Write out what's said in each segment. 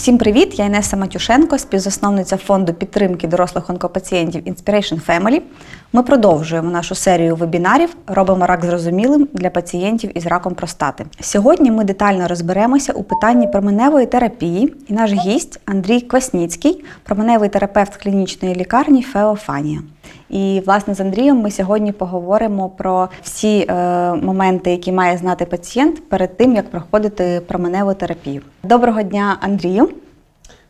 Всім привіт! Я Інеса Матюшенко, співзасновниця фонду підтримки дорослих онкопацієнтів Inspiration Family. Ми продовжуємо нашу серію вебінарів Робимо рак зрозумілим для пацієнтів із раком простати. Сьогодні ми детально розберемося у питанні променевої терапії, і наш гість Андрій Квасніцький, променевий терапевт клінічної лікарні Феофанія. І власне з Андрієм ми сьогодні поговоримо про всі е, моменти, які має знати пацієнт перед тим, як проходити променеву терапію. Доброго дня, Андрію.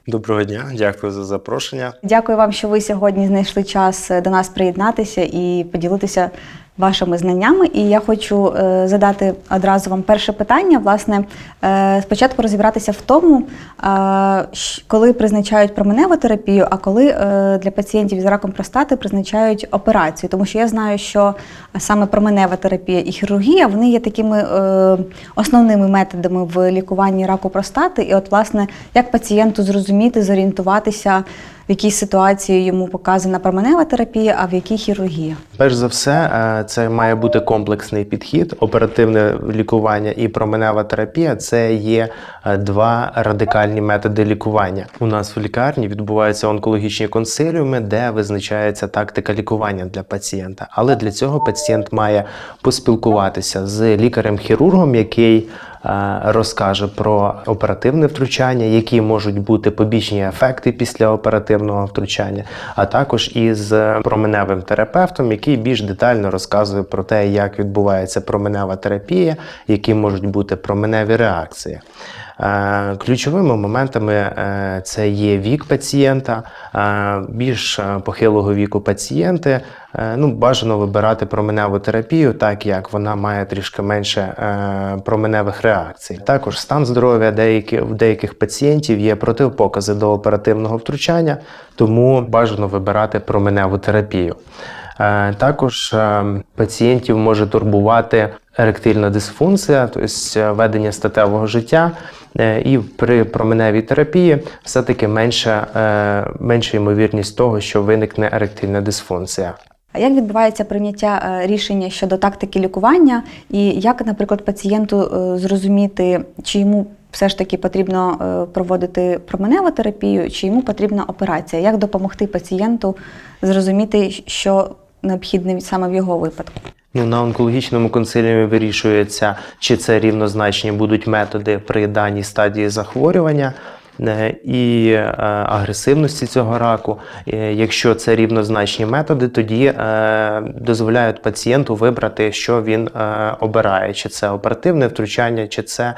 Доброго дня, дякую за запрошення. Дякую вам, що ви сьогодні знайшли час е, до нас приєднатися і поділитися вашими знаннями. І я хочу е, задати одразу вам перше питання. Власне, е, спочатку розібратися в тому, е, коли призначають променеву терапію, а коли для пацієнтів з раком простати призначають операцію. Тому що я знаю, що саме променева терапія і хірургія вони є такими основними методами в лікуванні раку простати. І от, власне, як пацієнту зрозуміти, зорієнтуватися, в якій ситуації йому показана променева терапія, а в якій хірургія. Перш за все, е, це має бути комплексний підхід, оперативне лікування і променева терапія це є е, два радикальні методи лікування. У нас в лікарні відбуваються онкологічні консиліуми, де визначається тактика лікування для пацієнта. Але для цього пацієнт має поспілкуватися з лікарем-хірургом, який розкаже про оперативне втручання, які можуть бути побічні ефекти після оперативного втручання, а також із променевим терапевтом, який більш детально розказує про те, як відбувається променева терапія, які можуть бути променеві реакції. Е, Ключовими моментами е, це є вік пацієнта, е, більш похилого віку пацієнти. Ну, бажано вибирати променеву терапію, так як вона має трішки менше променевих реакцій. Також стан здоров'я деякі, в деяких пацієнтів є противопокази до оперативного втручання, тому бажано вибирати променеву терапію. Також е, пацієнтів може турбувати еректильна дисфункція, тобто е, ведення статевого життя. Е, І при променевій терапії все-таки менша, е, менша ймовірність того, що виникне еректильна дисфункція. А як відбувається прийняття рішення щодо тактики лікування, і як, наприклад, пацієнту зрозуміти, чи йому все ж таки потрібно проводити променеву терапію, чи йому потрібна операція? Як допомогти пацієнту зрозуміти, що необхідне саме в його випадку? Ну, на онкологічному консиліумі вирішується, чи це рівнозначні будуть методи при даній стадії захворювання. е, І е, агресивності цього раку, Е, якщо це рівнозначні методи, тоді дозволяють пацієнту вибрати, що він обирає: чи це оперативне втручання, чи це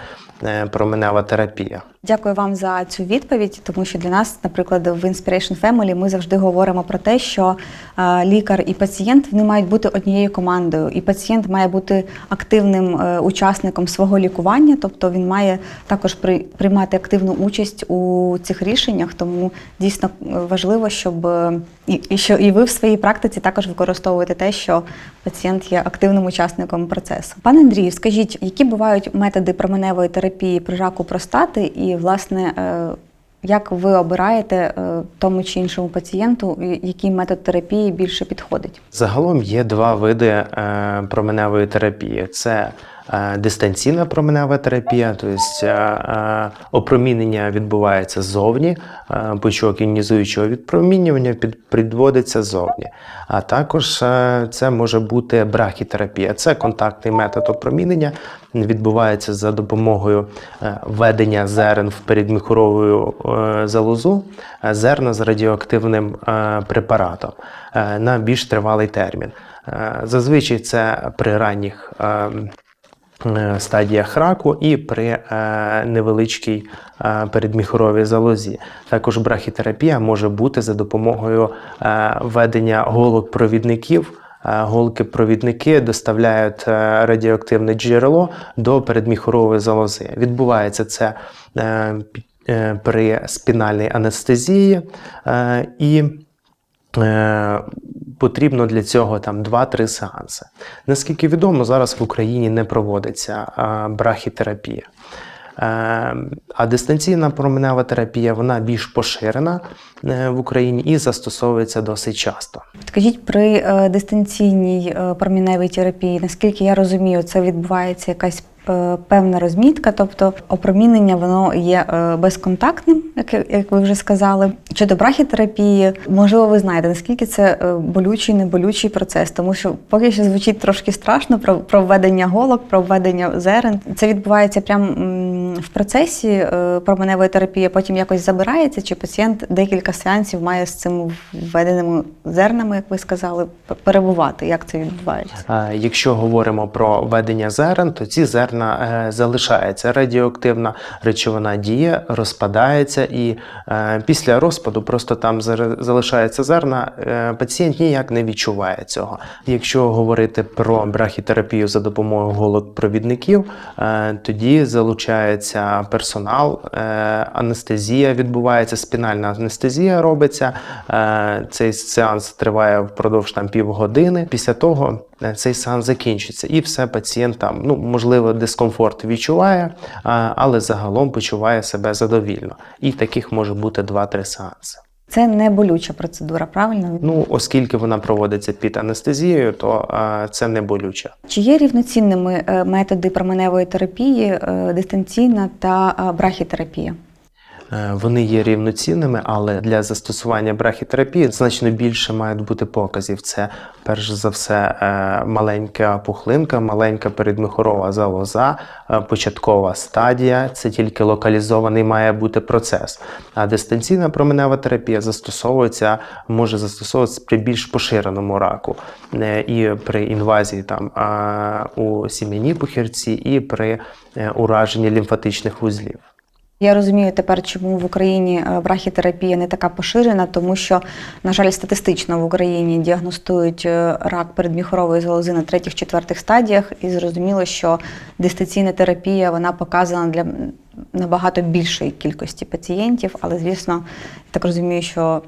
променева терапія. Дякую вам за цю відповідь, тому що для нас, наприклад, в Inspiration Family ми завжди говоримо про те, що е, лікар і пацієнт вони мають бути однією командою, і пацієнт має бути активним е, учасником свого лікування, тобто він має також при, приймати активну участь у цих рішеннях. Тому дійсно е, важливо, щоб е, і, і що і ви в своїй практиці також використовуєте те, що пацієнт є активним учасником процесу. Пане Андрію, скажіть, які бувають методи променевої терапії при раку простати, і власне е, як ви обираєте е, тому чи іншому пацієнту, який метод терапії більше підходить? Загалом є два види е, променевої терапії: це дистанційна променева терапія, тобто е, е, опромінення відбувається ззовні, е, пучок іонізуючого відпромінювання підводиться ззовні. А також е, це може бути брахітерапія. Це контактний метод опромінення, відбувається за допомогою е, введення зерен в передміхорову е, залозу, е, зерна з радіоактивним е, препаратом е, на більш тривалий термін. Е, Зазвичай це при ранніх е, е, стадіях раку і при е, невеличкій е, передміхоровій залозі. Також брахітерапія може бути за допомогою е, введення голок-провідників. Е, Голки-провідники доставляють е, радіоактивне джерело до передміхорової залози. Відбувається це е, е, при спінальній анестезії е, і Е, Потрібно для цього там 2-3 сеанси. Наскільки відомо, зараз в Україні не проводиться е, брахітерапія. Е, А дистанційна променева терапія вона більш поширена е, в Україні і застосовується досить часто. Скажіть, при е, дистанційній е, проміневій терапії, наскільки я розумію, це відбувається якась певна розмітка, тобто опромінення воно є безконтактним, як, ви вже сказали. Щодо брахітерапії, можливо, ви знаєте, наскільки це болючий, неболючий процес, тому що поки що звучить трошки страшно про, введення голок, про введення зерен. Це відбувається прямо в процесі е, променевої терапії, потім якось забирається, чи пацієнт декілька сеансів має з цим введеними зернами, як ви сказали, перебувати. Як це відбувається? Якщо говоримо про введення зерен, то ці зерна е, залишаються. Радіоактивна речовина діє, розпадається, і е, після розпаду просто там залишається зерна. Пацієнт ніяк не відчуває цього. Якщо говорити про брахітерапію за допомогою голок провідників, е, тоді залучається персонал, е, анестезія відбувається, спінальна анестезія робиться. Е, Цей сеанс триває впродовж там півгодини. Після того е, цей сеанс закінчиться, і все пацієнт там, ну можливо, дискомфорт відчуває, але загалом почуває себе задовільно. І таких може бути 2-3 сеанси. Це не болюча процедура, правильно? Ну, оскільки вона проводиться під анестезією, то е, це не болюча. Чи є рівноцінними е, методи променевої терапії, е, дистанційна та е, брахітерапія? Е, Вони є рівноцінними, але для застосування брахітерапії значно більше мають бути показів. Це перш за все е, маленька пухлинка, маленька передмихорова залоза, е, початкова стадія. Це тільки локалізований має бути процес. А дистанційна променева терапія застосовується, може застосовуватися при більш поширеному раку і при інвазії там у сім'яній пухірці, і при ураженні лімфатичних вузлів. Я розумію тепер, чому в Україні е, брахітерапія не така поширена, тому що, на жаль, статистично в Україні діагностують е, рак передміхорової залози на третіх-четвертих стадіях, і зрозуміло, що дистанційна терапія вона показана для набагато більшої кількості пацієнтів, але звісно, я так розумію, що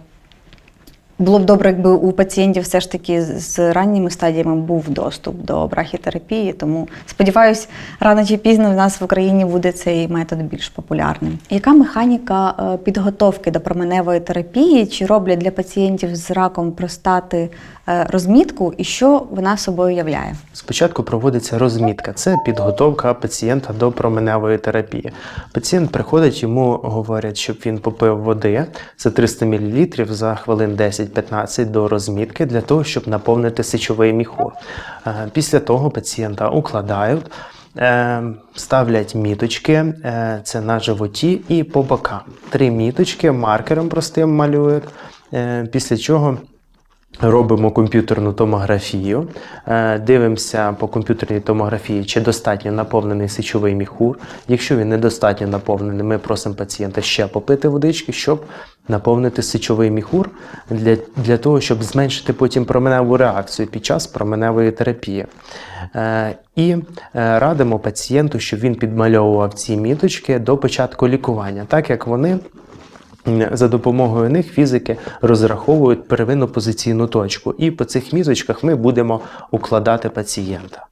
було б добре, якби у пацієнтів все ж таки з ранніми стадіями був доступ до брахітерапії. Тому сподіваюсь, рано чи пізно в нас в Україні буде цей метод більш популярним. Яка механіка е, підготовки до променевої терапії? Чи роблять для пацієнтів з раком простати розмітку, і що вона собою являє? Спочатку проводиться розмітка. Це підготовка пацієнта до променевої терапії. Пацієнт приходить, йому говорять, щоб він попив води за 300 мл за хвилин 10-15 до розмітки для того, щоб наповнити сечовий міхур. Е, Після того пацієнта укладають. е, Ставлять міточки, е, це на животі і по бокам. Три міточки маркером простим малюють. е, Після чого Робимо комп'ютерну томографію, е, дивимося по комп'ютерній томографії, чи достатньо наповнений сечовий міхур. Якщо він недостатньо наповнений, ми просимо пацієнта ще попити водички, щоб наповнити сечовий міхур для, для того, щоб зменшити потім променеву реакцію під час променевої терапії. Е, І е, радимо пацієнту, щоб він підмальовував ці міточки до початку лікування, так як вони за допомогою них фізики розраховують первинну позиційну точку, і по цих мізочках ми будемо укладати пацієнта.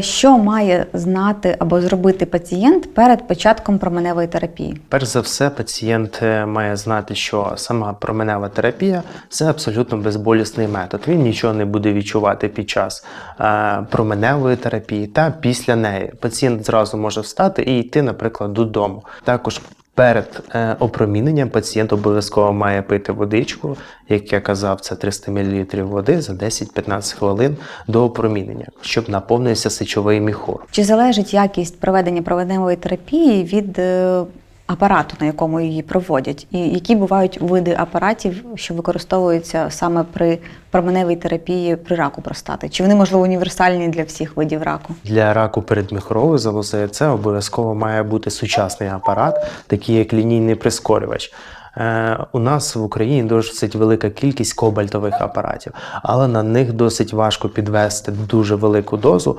Що має знати або зробити пацієнт перед початком променевої терапії? Перш за все, пацієнт е, має знати, що сама променева терапія це абсолютно безболісний метод. Він нічого не буде відчувати під час е, променевої терапії та після неї. Пацієнт зразу може встати і йти, наприклад, додому. Також Перед е, опроміненням пацієнт обов'язково має пити водичку, як я казав, це 300 мл води за 10-15 хвилин до опромінення, щоб наповнився сечовий міхур. Чи залежить якість проведення променевої терапії від е, апарату, на якому її проводять? І які бувають види апаратів, що використовуються саме при променевій терапії при раку простати? Чи вони можливо універсальні для всіх видів раку? Для раку передміхорової залози це обов'язково має бути сучасний апарат, такий як лінійний прискорювач. Е, У нас в Україні досить велика кількість кобальтових апаратів, але на них досить важко підвести дуже велику дозу,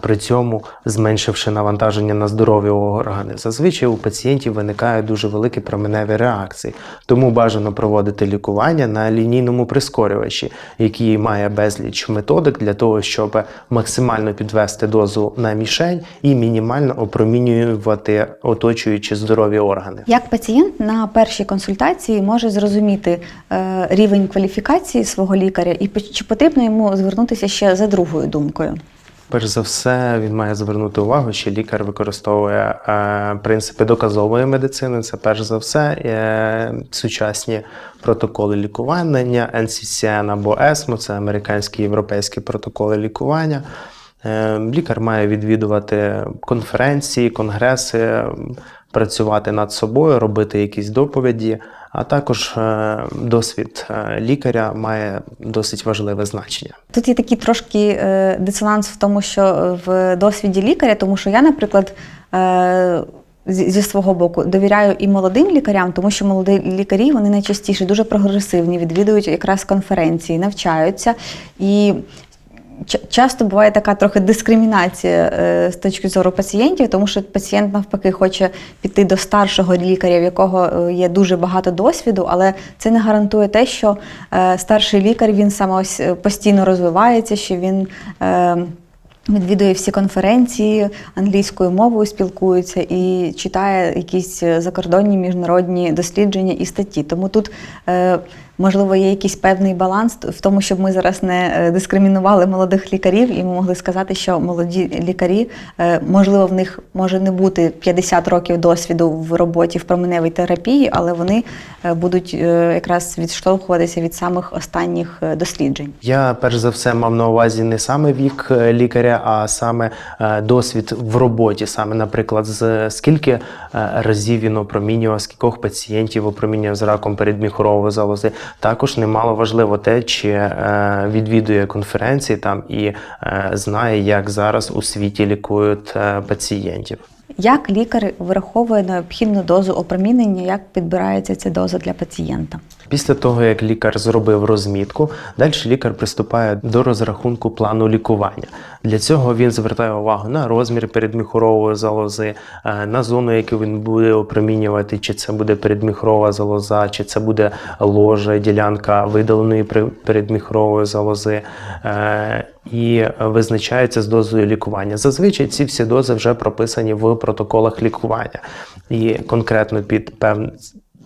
при цьому зменшивши навантаження на здорові органи. Зазвичай у пацієнтів виникають дуже великі променеві реакції, тому бажано проводити лікування на лінійному прискорювачі, який має безліч методик для того, щоб максимально підвести дозу на мішень і мінімально опромінювати оточуючі здорові органи. Як пацієнт на першій консультації може зрозуміти е, рівень кваліфікації свого лікаря і чи потрібно йому звернутися ще за другою думкою? Перш за все, він має звернути увагу, що лікар використовує е, принципи доказової медицини. Це перш за все е, сучасні протоколи лікування, NCCN або ESMO, це американські і європейські протоколи лікування. Е, лікар має відвідувати конференції, конгреси, працювати над собою, робити якісь доповіді. А також е, досвід е, лікаря має досить важливе значення. Тут є такий трошки е, дисонанс в тому, що в досвіді лікаря, тому що я, наприклад, зі свого боку довіряю і молодим лікарям, тому що молоді лікарі вони найчастіше дуже прогресивні, відвідують якраз конференції, навчаються і. Часто буває така трохи дискримінація е, з точки зору пацієнтів, тому що пацієнт навпаки хоче піти до старшого лікаря, в якого е, є дуже багато досвіду, але це не гарантує те, що е, старший лікар він саме ось постійно розвивається, що він. Відвідує всі конференції англійською мовою, спілкується і читає якісь закордонні міжнародні дослідження і статті. Тому тут, можливо, є якийсь певний баланс в тому, щоб ми зараз не е, дискримінували молодих лікарів, і ми могли сказати, що молоді лікарі, е, можливо, в них може не бути 50 років досвіду в роботі в променевій терапії, але вони е, будуть якраз відштовхуватися від самих останніх досліджень. Я перш за все мав на увазі не саме вік лікаря, а саме досвід в роботі. Саме, наприклад, з скільки разів він опромінював, скількох пацієнтів опромінював з раком передміхорової залози. Також немало важливо те, чи е, відвідує конференції там і е, знає, як зараз у світі лікують е, пацієнтів. Як лікар вираховує необхідну дозу опромінення, як підбирається ця доза для пацієнта? Після того, як лікар зробив розмітку, далі лікар приступає до розрахунку плану лікування. Для цього він звертає увагу на розмір передміхурової залози, е, на зону, яку він буде опромінювати, чи це буде передміхурова залоза, чи це буде ложе, ділянка видаленої при- залози. Е, І визначається з дозою лікування. Зазвичай ці всі дози вже прописані в протоколах лікування. І конкретно під певний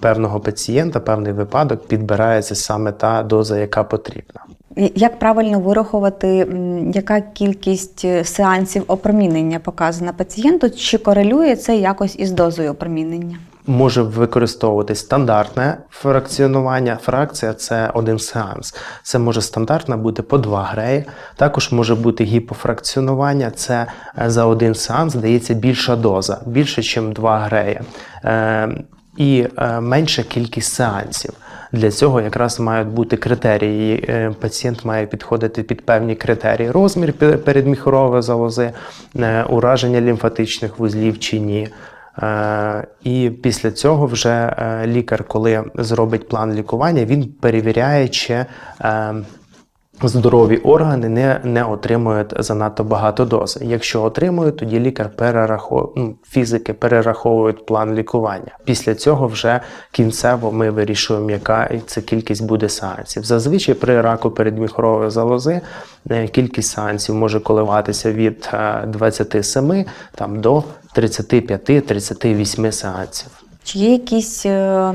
певного пацієнта, певний випадок підбирається саме та доза, яка потрібна. Як правильно вирахувати, яка кількість е, сеансів опромінення показана пацієнту, чи корелює це якось із дозою опромінення? Може використовувати стандартне фракціонування. Фракція це один сеанс. Це може стандартна бути по 2 греї. Також може бути гіпофракціонування. Це е, за один сеанс дається більша доза, більше, ніж 2 греї. Е, і менша кількість сеансів. Для цього якраз мають бути критерії. Е, Пацієнт має підходити під певні критерії: розмір передміхорової залози, е, ураження лімфатичних вузлів чи ні. Е, І після цього вже лікар, коли зробить план лікування, він перевіряє, чи здорові органи не, не отримують занадто багато доз. Якщо отримують, тоді лікар перераховує, ну, фізики перераховують план лікування. Після цього вже кінцево ми вирішуємо, яка це кількість буде сеансів. Зазвичай при раку передміхорової залози е, кількість сеансів може коливатися від е, 27 там, до 35-38 сеансів. Чи є якісь е,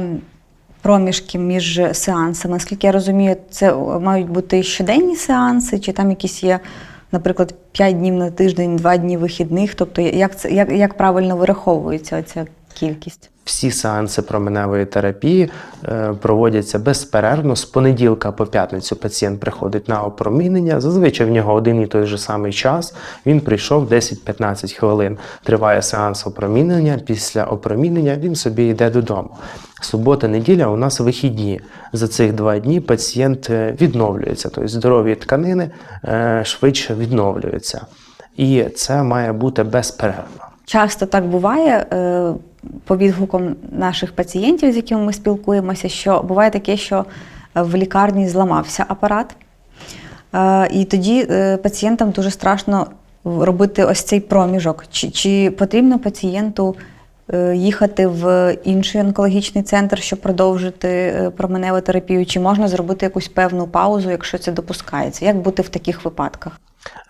проміжки між сеансами? Наскільки я розумію, це мають бути щоденні сеанси, чи там якісь є, наприклад, 5 днів на тиждень, 2 дні вихідних? Тобто, як, це, як, як правильно вираховується ця кількість? Всі сеанси променевої терапії е, проводяться безперервно з понеділка по п'ятницю. Пацієнт приходить на опромінення. Зазвичай в нього один і той же самий час. Він прийшов 10-15 хвилин. Триває сеанс опромінення. Після опромінення він собі йде додому. Субота, неділя у нас вихідні. За цих два дні пацієнт е, відновлюється, тобто здорові тканини е, швидше відновлюються. І це має бути безперервно. Часто так буває. Е, по відгукам наших пацієнтів, з якими ми спілкуємося, що буває таке, що в лікарні зламався апарат. Е, І тоді е, пацієнтам дуже страшно робити ось цей проміжок. Чи, чи потрібно пацієнту е, їхати в інший онкологічний центр, щоб продовжити е, променеву терапію, чи можна зробити якусь певну паузу, якщо це допускається? Як бути в таких випадках?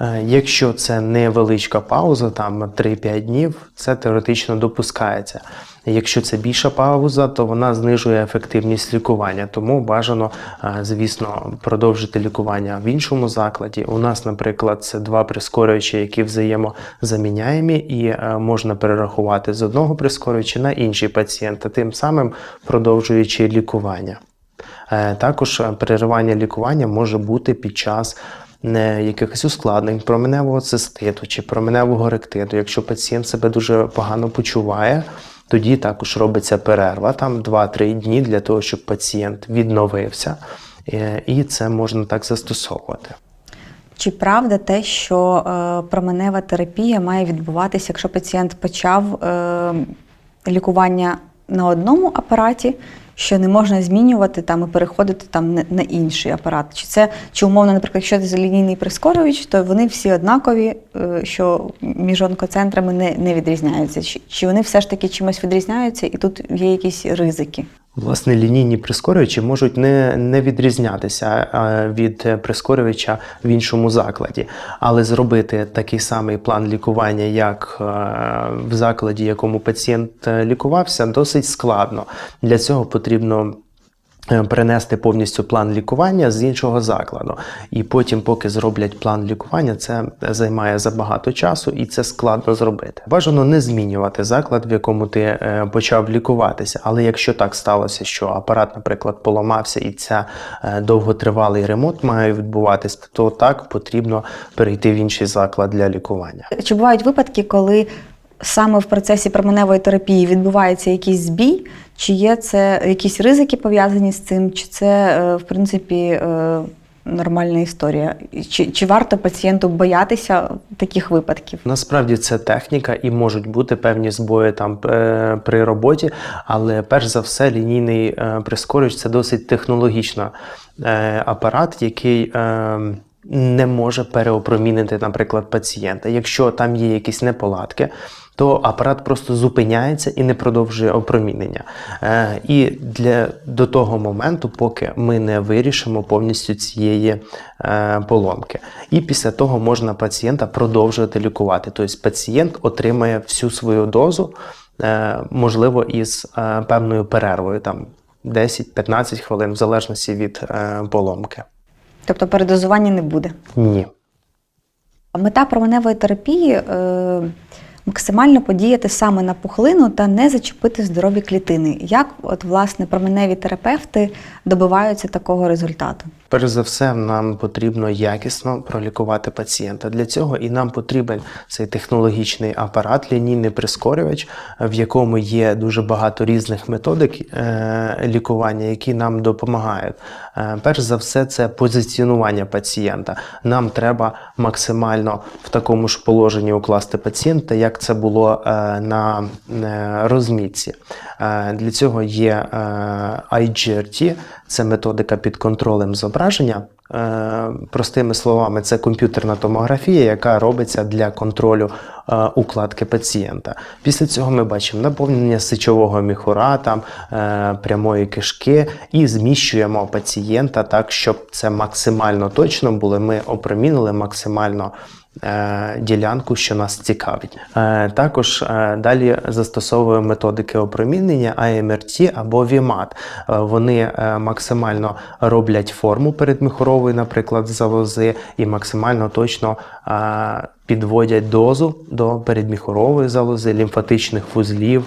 Е, Якщо це невеличка пауза, там 3-5 днів, це теоретично допускається. Якщо це більша пауза, то вона знижує ефективність лікування. Тому бажано, е, звісно, продовжити лікування в іншому закладі. У нас, наприклад, це два прискорювачі, які взаємозаміняємі, і е, можна перерахувати з одного прискорювача на інший пацієнт, а тим самим продовжуючи лікування. Також переривання лікування може бути під час не якихось ускладнень променевого циститу чи променевого ректиту. Якщо пацієнт себе дуже погано почуває, тоді також робиться перерва, там 2-3 дні для того, щоб пацієнт відновився, Е, і це можна так застосовувати. Чи правда те, що е, променева терапія має відбуватися, якщо пацієнт почав е, лікування на одному апараті, що не можна змінювати там і переходити там на, інший апарат? Чи це чи умовно, наприклад, якщо це лінійний прискорювач, то вони всі однакові, е, що між онкоцентрами не, не відрізняються? Чи, чи вони все ж таки чимось відрізняються, і тут є якісь ризики? Власне, лінійні прискорювачі можуть не, не відрізнятися е, від прискорювача в іншому закладі, але зробити такий самий план лікування, як е, в закладі, якому пацієнт е, лікувався, досить складно. Для цього потрібно. Е, Перенести повністю план лікування з іншого закладу, і потім, поки зроблять план лікування, це займає забагато часу і це складно зробити. Бажано не змінювати заклад, в якому ти е, почав лікуватися. Але якщо так сталося, що апарат, наприклад, поламався, і ця е, довготривалий ремонт має відбуватись, то так потрібно перейти в інший заклад для лікування. Чи бувають випадки, коли саме в процесі променевої терапії відбувається якийсь збій, чи є це якісь ризики пов'язані з цим, чи це, е, в принципі, е, нормальна історія? Чи, чи варто пацієнту боятися таких випадків? Насправді це техніка і можуть бути певні збої там е, при роботі, але перш за все лінійний прискорювач це досить технологічно е, апарат, який. Не може переопромінити, наприклад, пацієнта. Якщо там є якісь неполадки, то апарат просто зупиняється і не продовжує опромінення. Е, і для, до того моменту, поки ми не вирішимо повністю цієї е, поломки. І після того можна пацієнта продовжувати лікувати. Тобто пацієнт отримає всю свою дозу, е, можливо, із е, певною перервою, там 10-15 хвилин, в залежності від е, поломки. Тобто передозування не буде. Ні. Мета променевої терапії е, максимально подіяти саме на пухлину та не зачепити здорові клітини. Як от власне променеві терапевти добиваються такого результату? Перш за все, нам потрібно якісно пролікувати пацієнта. Для цього і нам потрібен цей технологічний апарат, лінійний прискорювач, в якому є дуже багато різних методик е, лікування, які нам допомагають. Е, перш за все, це позиціонування пацієнта. Нам треба максимально в такому ж положенні укласти пацієнта, як це було е, на розмітці. Для цього є IGRT, це методика під контролем зображення. Е, Простими словами, це комп'ютерна томографія, яка робиться для контролю е, укладки пацієнта. Після цього ми бачимо наповнення сечового міхура, там, е, прямої кишки і зміщуємо пацієнта так, щоб це максимально точно було. Ми опромінили максимально ділянку, що нас цікавить. Також далі застосовуємо методики опромінення AMRT або. Е, Вони максимально роблять форму передміхорової, наприклад, залози, і максимально точно підводять дозу до передміхорової залози, лімфатичних вузлів.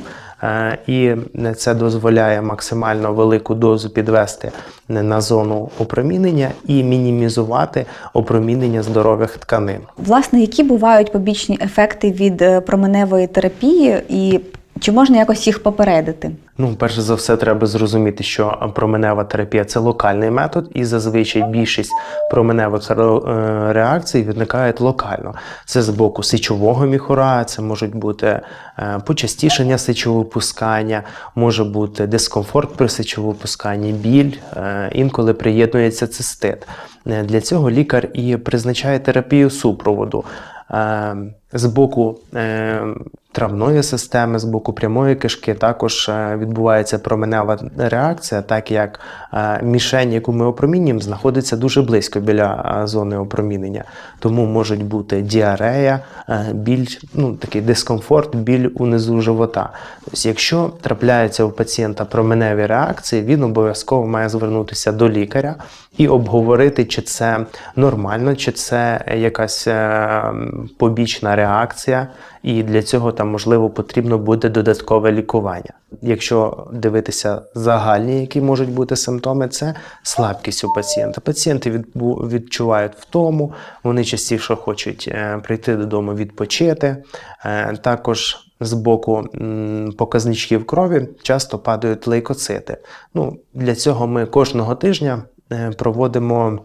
І це дозволяє максимально велику дозу підвести на зону опромінення і мінімізувати опромінення здорових тканин. Власне, які бувають побічні ефекти від е, променевої терапії, і Чи можна якось їх попередити? Ну, перш за все, треба зрозуміти, що променева терапія це локальний метод, і зазвичай більшість променевих е, реакцій виникають локально. Це з боку сечового міхура, це можуть бути е, почастішення сечовипускання, може бути дискомфорт при сечовипусканні, біль, е, інколи приєднується цистит. Для цього лікар і призначає терапію супроводу. З боку е, травної системи, з боку прямої кишки також е, відбувається променева реакція, так як е, мішень, яку ми опромінюємо, знаходиться дуже близько біля е, зони опромінення. Тому можуть бути діарея, біль, ну, такий дискомфорт, біль унизу живота. Тобто, якщо трапляються у пацієнта променеві реакції, він обов'язково має звернутися до лікаря і обговорити, чи це нормально, чи це якась побічна реакція, і для цього там можливо потрібно буде додаткове лікування. Якщо дивитися загальні, які можуть бути симптоми, це слабкість у пацієнта. Пацієнти відчувають втому, вони частіше хочуть е, прийти додому відпочити. Е, Також з боку показничків крові часто падають лейкоцити. Ну, для цього ми кожного тижня е, проводимо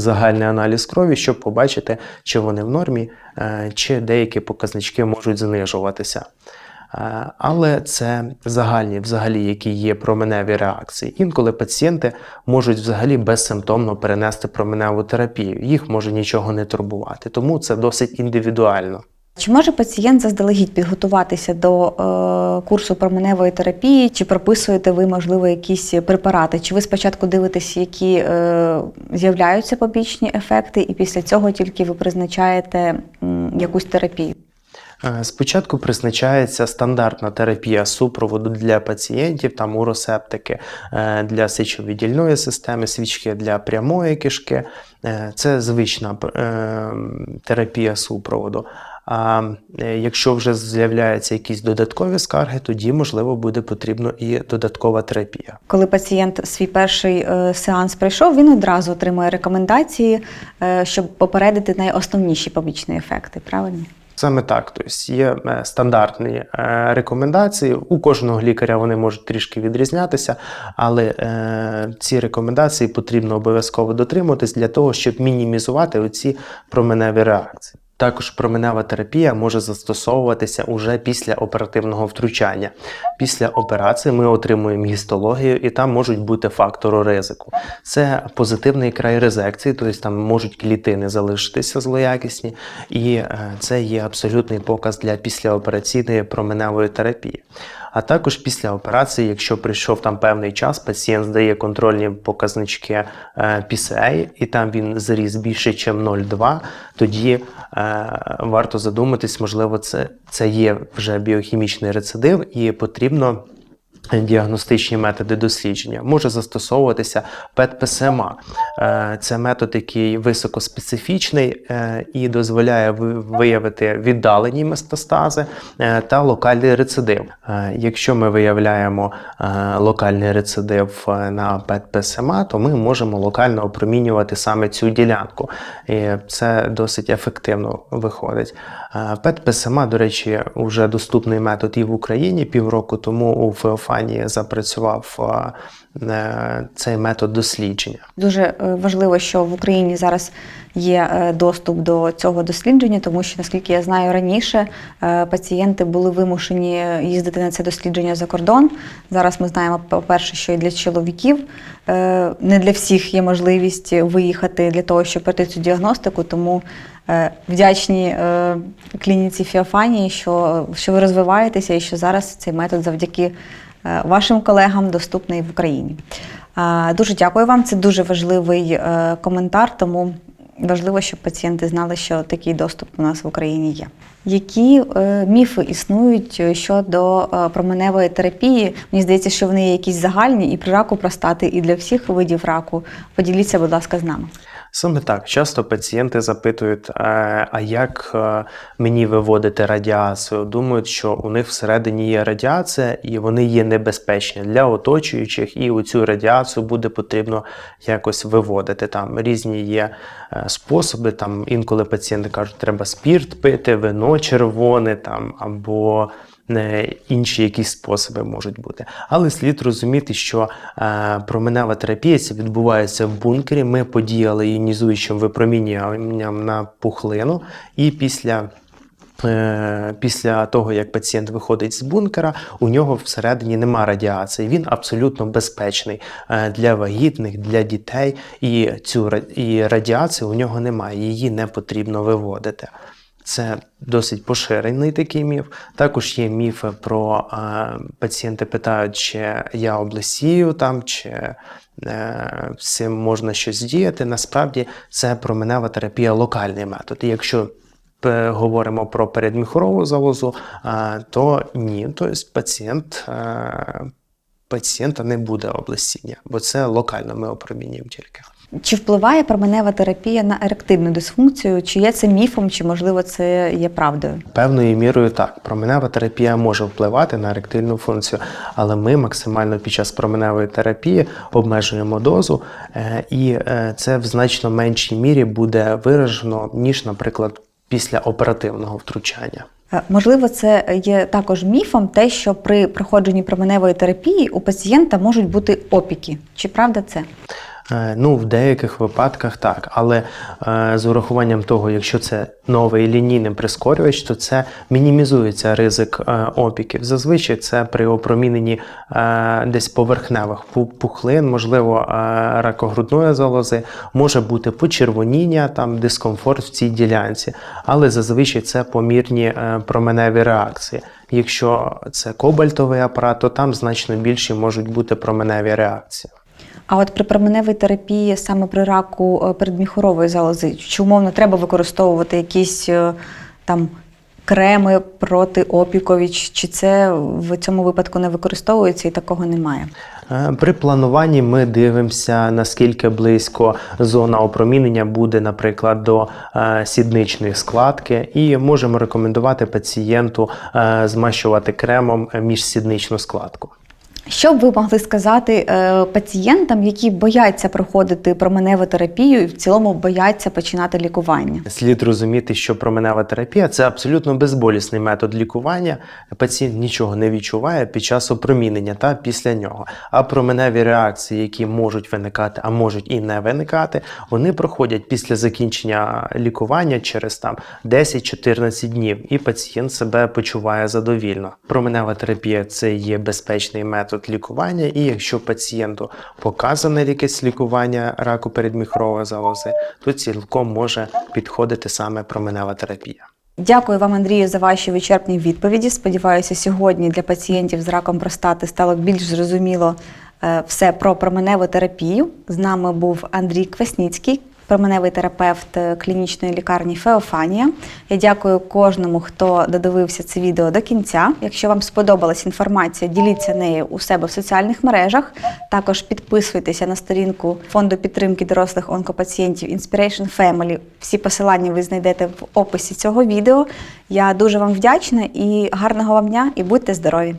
загальний аналіз крові, щоб побачити, чи вони в нормі, е, чи деякі показнички можуть знижуватися. Е, Але це загальні, взагалі, які є променеві реакції. Інколи пацієнти можуть взагалі безсимптомно перенести променеву терапію. Їх може нічого не турбувати, тому це досить індивідуально. Чи може пацієнт заздалегідь підготуватися до е, курсу променевої терапії? Чи прописуєте ви, можливо, якісь препарати? Чи ви спочатку дивитесь, які е, з'являються побічні ефекти, і після цього тільки ви призначаєте м, якусь терапію? Е, Спочатку призначається стандартна терапія супроводу для пацієнтів, там уросептики е, для сечовидільної системи, свічки для прямої кишки. Е, Це звична терапія супроводу. А якщо вже з'являються якісь додаткові скарги, тоді можливо буде потрібно і додаткова терапія. Коли пацієнт свій перший е, сеанс пройшов, він одразу отримує рекомендації, е, щоб попередити найосновніші побічні ефекти. Правильно? Саме так, тобто є е, стандартні рекомендації. У кожного лікаря вони можуть трішки відрізнятися, але ці рекомендації потрібно обов'язково дотримуватись для того, щоб мінімізувати оці променеві реакції. Також променева терапія може застосовуватися уже після оперативного втручання. Після операції ми отримуємо гістологію, і там можуть бути фактори ризику. Це позитивний край резекції, тобто там можуть клітини залишитися злоякісні, і е, це є абсолютний показ для післяопераційної променевої терапії. А також після операції, якщо прийшов там певний час, пацієнт здає контрольні показнички PCA, і там він заріс більше, ніж 0,2, тоді е, варто задуматись, можливо, це, це є вже біохімічний рецидив, і потрібно. Діагностичні методи дослідження може застосовуватися ПЕТ-ПСМА. Е, Це метод, який високоспецифічний е, і дозволяє виявити віддалені метастази е, та локальний рецидив. Якщо ми виявляємо локальний рецидив на ПЕТ-ПСМА, то ми можемо локально опромінювати саме цю ділянку. І це досить ефективно виходить. Е, ПЕТ-ПСМА, до речі, вже доступний метод і в Україні. Півроку тому у Феофанії запрацював е, е, цей метод дослідження. Дуже е, важливо, що в Україні зараз є доступ до цього дослідження, тому що, наскільки я знаю, раніше пацієнти були вимушені їздити на це дослідження за кордон. Зараз ми знаємо, по-перше, що і для чоловіків не для всіх є можливість виїхати для того, щоб пройти цю діагностику. Тому вдячні клініці Феофанії, що, що ви розвиваєтеся і що зараз цей метод завдяки вашим колегам доступний в Україні. Дуже дякую вам. Це дуже важливий е, коментар, тому важливо, щоб пацієнти знали, що такий доступ у нас в Україні є. Які е, міфи існують щодо е, променевої терапії? Мені здається, що вони є якісь загальні і при раку простати, і для всіх видів раку. Поділіться, будь ласка, з нами. Саме так. Часто пацієнти запитують, е, а як е, мені виводити радіацію? Думають, що у них всередині є радіація, і вони є небезпечні для оточуючих, і цю радіацію буде потрібно якось виводити. Там різні є е, способи. Там інколи пацієнти кажуть, треба спірт пити, вино червоне там або інші якісь способи можуть бути. Але слід розуміти, що е, променева терапія це відбувається в бункері. Ми подіяли іонізуючим випромінюванням на пухлину, і після. е, Після того, як пацієнт виходить з бункера, у нього всередині нема радіації. Він абсолютно безпечний е, для вагітних, для дітей, і цю і радіації у нього немає. Її не потрібно виводити. Це досить поширений такий міф. Також є міфи про е, пацієнти питають, чи я облесію там, чи е, цим можна щось діяти. Насправді це променева терапія локальний метод. І якщо е, говоримо про передміхорову залозу, е, то ні, тобто пацієнт. Е, Пацієнта не буде облесіння, бо це локально ми опромінюємо тільки. Чи впливає променева терапія на ерективну дисфункцію? Чи є це міфом, чи можливо це є правдою? Певною мірою так, променева терапія може впливати на еректильну функцію, але ми максимально під час променевої терапії обмежуємо дозу, е, і е, це в значно меншій мірі буде виражено, ніж, наприклад, після оперативного втручання. Е, Можливо, це є також міфом, те, що при проходженні променевої терапії у пацієнта можуть бути опіки. Чи правда це? Е, Ну, в деяких випадках так, але е, з урахуванням того, якщо це новий лінійний прискорювач, то це мінімізується ризик е, опіків. Зазвичай це при опроміненні десь поверхневих пухлин, можливо, ракогрудної залози, може бути почервоніння, там дискомфорт в цій ділянці, але зазвичай це помірні променеві реакції. Якщо це кобальтовий апарат, то там значно більші можуть бути променеві реакції. А от при променевій терапії, саме при раку е, передміхорової залози, чи умовно треба використовувати якісь е, там креми протиопікові, чи чи це в цьому випадку не використовується і такого немає? Е, При плануванні ми дивимося, наскільки близько зона опромінення буде, наприклад, до сідничної складки, і можемо рекомендувати пацієнту змащувати кремом міжсідничну складку. Що б ви могли сказати е, пацієнтам, які бояться проходити променеву терапію і в цілому бояться починати лікування? Слід розуміти, що променева терапія це абсолютно безболісний метод лікування. Пацієнт нічого не відчуває під час опромінення та після нього. А променеві реакції, які можуть виникати, а можуть і не виникати, вони проходять після закінчення лікування через там 10-14 днів, і пацієнт себе почуває задовільно. Променева терапія це є безпечний метод лікування, і якщо пацієнту показане якесь лікування раку передміхрової залози, то цілком може підходити саме променева терапія. Дякую вам, Андрію, за ваші вичерпні відповіді. Сподіваюся, сьогодні для пацієнтів з раком простати стало більш зрозуміло е, все про променеву терапію. З нами був Андрій Квасніцький, променевий терапевт е, клінічної лікарні Феофанія. Я дякую кожному, хто додивився це відео до кінця. Якщо вам сподобалась інформація, діліться нею у себе в соціальних мережах. Також підписуйтеся на сторінку фонду підтримки дорослих онкопацієнтів Inspiration Family. Всі посилання ви знайдете в описі цього відео. Я дуже вам вдячна і гарного вам дня, і будьте здорові!